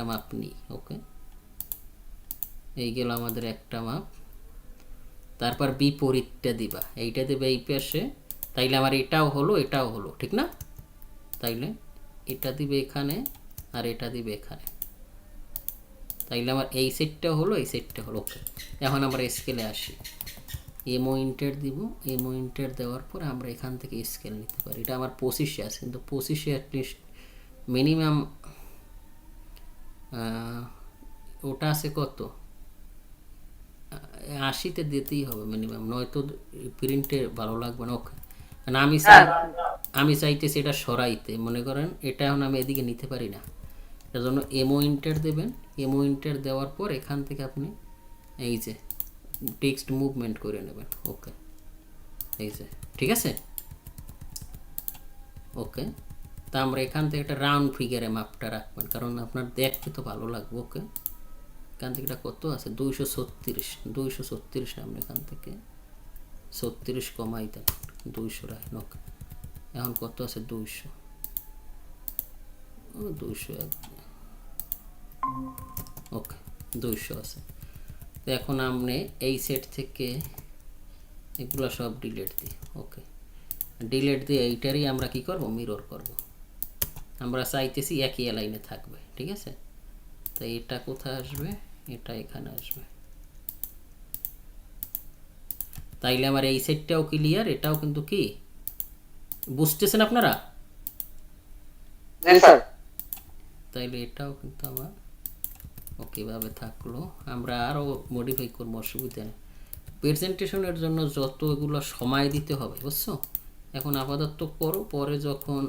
একটা মাপ নিই ওকে এই গেল আমাদের একটা মাপ তারপর বিপরীতটা দিবা। এইটা দেবে এই পাশে। তাইলে আমার এটাও হলো এটাও হলো, ঠিক না? তাইলে এটা দিবে এখানে আর এটা দিবে এখানে। তাইলে আমার এই সেটটা হলো, এই সেটটা হলো ওকে এখন আমরা স্কেলে আসি। এমও ইন্টার দিব। এমও ইন্টার দেওয়ার পর আমরা এখান থেকে স্কেল নিতে পারি। এটা আমার পঁচিশে আছে, কিন্তু পঁচিশে অ্যাটলিস্ট মিনিমাম ওটা আছে কত? আশিতে দিতেই হবে মিনিমাম নয়তো প্রিন্টে ভালো লাগবে না। ওকে কারণ আমি চাই আমি চাইতেছি এটা সরাইতে। মনে করেন এটা এখন আমি এদিকে নিতে পারি না। এর জন্য এমও ইন্টার দেবেন। এমও ইন্টার দেওয়ার পর এখান থেকে আপনি এই যে টেক্সট মুভমেন্ট করে নেবেন। ওকে এই যে ঠিক আছে? ওকে তা আমরা এখান থেকে একটা রাউন্ড ফিগারে মাপটা রাখবেন, কারণ আপনার দেখতে তো ভালো লাগবে ওকে এখান থেকে এটা কত আছে? দুইশো ছত্রিশ দুইশো ছত্রিশ আমরা এখান থেকে, ছত্রিশ কমাই দেন, দুইশো রাখেন ওকে এখন কত আছে? দুইশো। ও, দুইশো এক। ওকে দুইশো আছে। তো এখন আপনি এই সেট থেকে এগুলো সব ডিলেট দিই ওকে ডিলেট দিয়ে এইটারই আমরা কি করব? মিরর করব। আমরা চাইতেছি একই লাইনে থাকবে ঠিক আছে? তো এটা কোথায় আসবে? এটা এখানে আসবে। তাইলে আমার এই সেটটাও ক্লিয়ার এটাও কিন্তু কি? বুঝতেছেন আপনারা? তাইলে এটাও কিন্তু আমার ওকেভাবে থাকল। আমরা আরও মডিফাই করব অসুবিধা নেই। প্রেজেন্টেশনের জন্য যত এগুলো সময় দিতে হবে বুঝছ? এখন আপাতত করো পরে যখন